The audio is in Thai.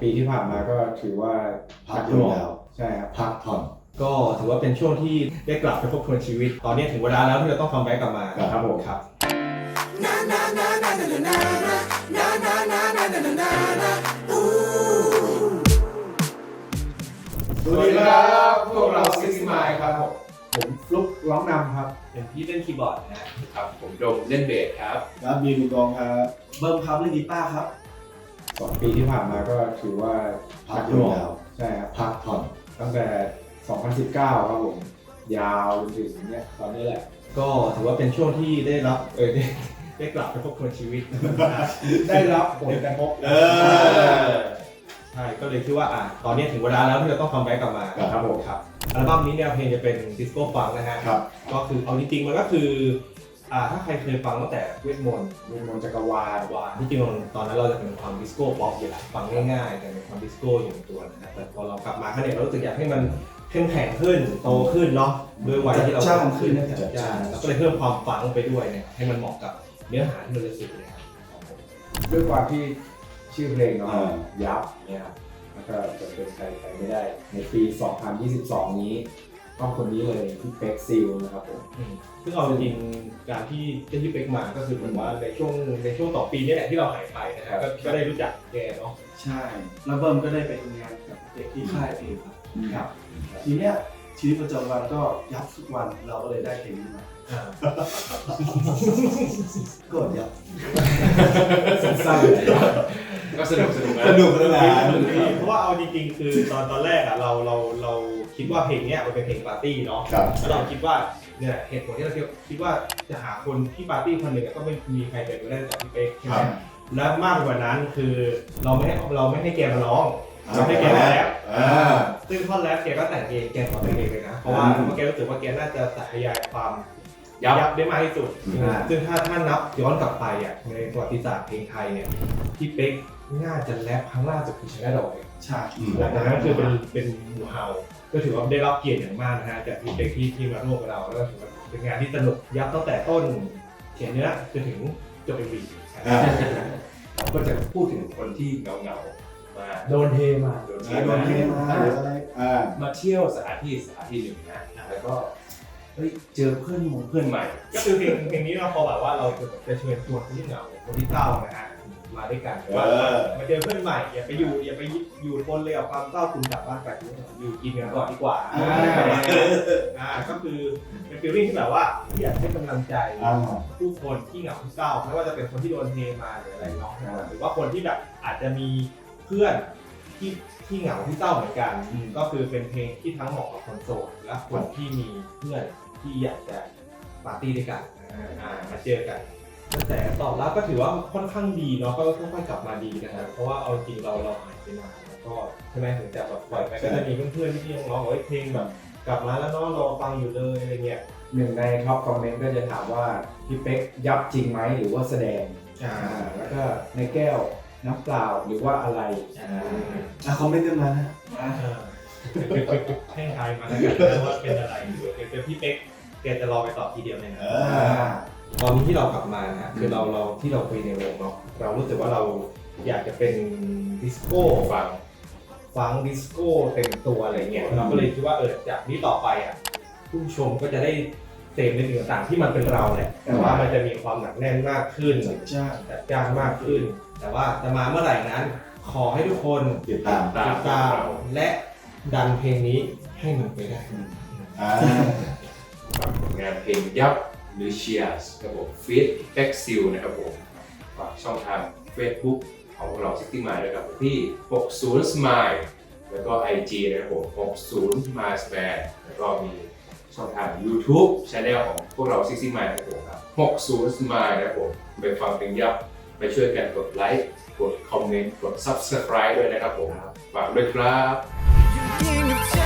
ปีที่ผ่านมาก็ถือว่าพักอยู่แล้วใช่ครับพักผ่อนก็ถือว่าเป็นช่วงที่ได้กลับไปทบทวนชีวิต ตอนนี้ถึงเวลาแล้วที่เราต้องคัมแบ็กกลับมาครับผมครับสวัสดีครับพวกเราซิกซี่มายครับผมผมฟลุกร้องนำครับเป็นพี่เล่นคีย์บอร์ดนะฮะครับ ผมโดมเล่นเบสครับครับมีคุณกองครับเบิ้มครับเล่นกีตาร์ครับ สองปีที่ผ่านมาก็ถือว่าพักอยู่แล้วใช่ครับพักผ่อนตั้งแต่ 2019 ครับผม ยาวจนถึงเนี้ยตอนนี้แหละ ก็ถือว่าเป็นช่วงที่ได้รับเออได้ได้กลับไปทบทวนชีวิต ได้รับผลกระทบเออใช่ก็เลยคิดว่าอะตอนนี้ถึงเวลาแล้วที่เราต้องคัมแบ็กกลับมาครับผมครับอัลบั้มนี้เนี่ยเพลงจะเป็นดิสโก้ฟังนะฮะครับก็คือเอาจริงๆมันก็คือ อ่าถ้าใครเคยฟังตั้งแต่เวทมนต์เวทมนต์จักรวาลว่าที่จริงๆตอนนั้นเราจะเป็นความดิสโก้ป๊อปอยู่แล้วฟังง่ายๆ แต่เป็นความดิสโก้อยู่ในตัวนะครับแต่พอเรากลับมาครั้งนี้เรารู้สึกอยากให้มันเข้มแข็งขึ้นโตขึ้นเนาะด้วยวัยที่เราจัดจ้านขึ้นนะจัดจ้านแล้วก็เลยเพิ่มความฟังไปด้วยเนี่ยให้มันเหมาะกับเนื้อหาที่เราจะสื่อเลยครับผมด้วยความที่ชื่อเพลงเนาะอ่า ยับเนี่ยครับแล้วก็จะเป็นใครไปไม่ได้ ในปี 2022 นี้ ต้องคนนี้เลยพี่เป็กซิลนะครับผมอืมซึ่งเอาจริงๆการที่ที่พี่เป็กมาก็คือเหมือนว่าในช่วงในช่วงต่อปีนี้แหละที่เราหายไปนะฮะก็ก็ได้รู้จักแกเนาะใช่ แล้วเบิ้มก็ได้ไปทำงานกับเด็กที่ค่ายเองครับครับ ทีเนี้ยชีวิตประจำวันก็ยับทุกวันเราก็เลยได้เพลงนี้มาอ่าก็ยับสั้นๆเลย ก็สนุกสนุกนะสนุกสนานเพราะว่าเอาจริงๆ คือตอนตอนแรกอะเราเราเราคิดว่าเพลงเนี้ยมันเป็นเพลงปาร์ตี้เนาะครับแล้วเราคิดว่าเนี่ยเหตุผลที่เราคิดว่าจะหาคนที่ปาร์ตี้คนหนึ่งอะก็ไม่มีใครเป็นไปได้จากพี่เป๊กใช่ไหคมรับและมากกว่านั้นคือเราไม่ให้เราไม่ให้แกมาร้องเราให้แกมาแรปอ่าซึ่งท่อนแรปแกก็แต่งเองแกขอแต่งเองเลยนะเพราะว่าอืมเพราะแกรู้สึกว่าแกน่าจะสธยายความยับ ยับได้มากที่สุด อ่า ซึ่งถ้าถ้านับย้อนกลับไปอะในประวัติศาสตร์เพลงไทยเนี่ยพี่เป๊กน่าจะแรปครั้งล่าสุดคือชนะดอกเองใช่อืม หลังจากนั้นก็คือเป็นเป็นหมูเฮาก็ถือว่าได้รับเกียรติอย่างมากนะฮะจากพี่เป๊กที่ที่มาร่วมกับเราแล้วก็ถือว่าเป็นงานที่สนุกยับตั้งแต่ต้นเขียนเนื้อจนถึงจบเอ็มวีอ่า ก็จะพูดถึงคนที่เงาเงาๆมาโดนเทมา โดนโดเที่ยวนมาเทมาหรืออะไรอ่ามาเที่ยวสถานที่สถานที่หนึ่งนะแล้วก็ เฮ้ยเจอเพื่อนมงเพื่อนใหม่ ก็คือเพลงเพลงนี้เราพอแบบว่าเราจะจะเชิญชวนคนที่เหงาคนที่เศร้านะฮะมาด้วยกันว่าเออมาเจอเพื่อนใหม่อย่าไปอยู่อย่าไปอยู่บนเลยกับความเศร้าคุณกลับบ้านไปอยู่กินกันก่อนดีกว่าอ่าอ่าก็คือเป็นฟีลลิ่งที่แบบว่าอยากให้กำลังใจอ่าผู้คนที่เหงาที่เศร้าไม่ว่าจะเป็นคนที่โดนเทมาหรืออะไรเนาะหรือว่าคนที่แบบอาจจะมีเพื่อนที่ที่เหงาที่เศร้าเหมือนกัน ก็คือเป็นเพลงที่ทั้งเหมาะกับคนโสดและคนที่มีเพื่อน ที่อยากจะปาร์ตี้ด้วยกันอ่ามาเจอกันกระแสตอบรับก็ถือว่าค่อนข้างดีเนาะก็ค่อยๆกลับมาดีนะครับเพราะว่าเอาจริงเราเราหายไปนานแล้วก็ใช่ไหมถึงจะแบบปล่อยไปก็จะมีเพื่อนๆที่ยังร้องว่าเฮ้ยเพลงแบบกลับมาแล้วเนาะรอฟังอยู่เลยอะไรเงี้ยหนึ่งในท็อปคอมเมนต์ก็จะถามว่าพี่เป๊กยับจริงไหมหรือว่าแสดงอ่าอ่าแล้วก็ในแก้วน้ำเปล่าหรือว่าอะไรอ่าอะคอมเมนต์กันมานะอ่า ให้ทายมาแล้วกันนะว่าเป็นอะไรเดี๋ยวเดี๋ยวพี่เป๊กแกจะรอไปตอบทีเดียวเลยนะเออตอนนี้ที่เรากลับมานะฮะคือเราเราที่เราคุยในวงเนาะเรารู้สึกว่าเราอยากจะเป็นดิสโก้ฟังฟังดิสโก้เต็มตัวอะไรเงี้ยเราก็เลยคิดว่าเออจากนี้ต่อไปอะผู้ชมก็จะได้เสพในสิ่งต่างๆที่มันเป็นเราแหละแต่ว่ามันจะมีความหนักแน่นมากขึ้นจ้าจัดจ้านมากขึ้น แต่ว่าจะมาเมื่อไหร่นั้น ขอให้ทุกคนติดตามตามติดตามและ ดันเพลงนี้ให้มันไปได้ อ่าฝากผลงานเพลงยับหรือ Cheers ครับผมฟีดแบ็กซิลนะครับผมฝากช่องทาง Facebook ของพวกเราซิตี้มายด้วยครับที่ 60 Smile แล้วก็ IG นะครับผม60 Smile Band แล้วก็มีช่องทาง YouTube Channel ของพวกเราซิตี้มายนะครับผมครับ60 Smile นะครับผมไปฟังเพลงยับไปช่วยกันกดไลค์กดคอมเมนต์กด Subscribe ด้วยนะครับผมฝากด้วยครับ King of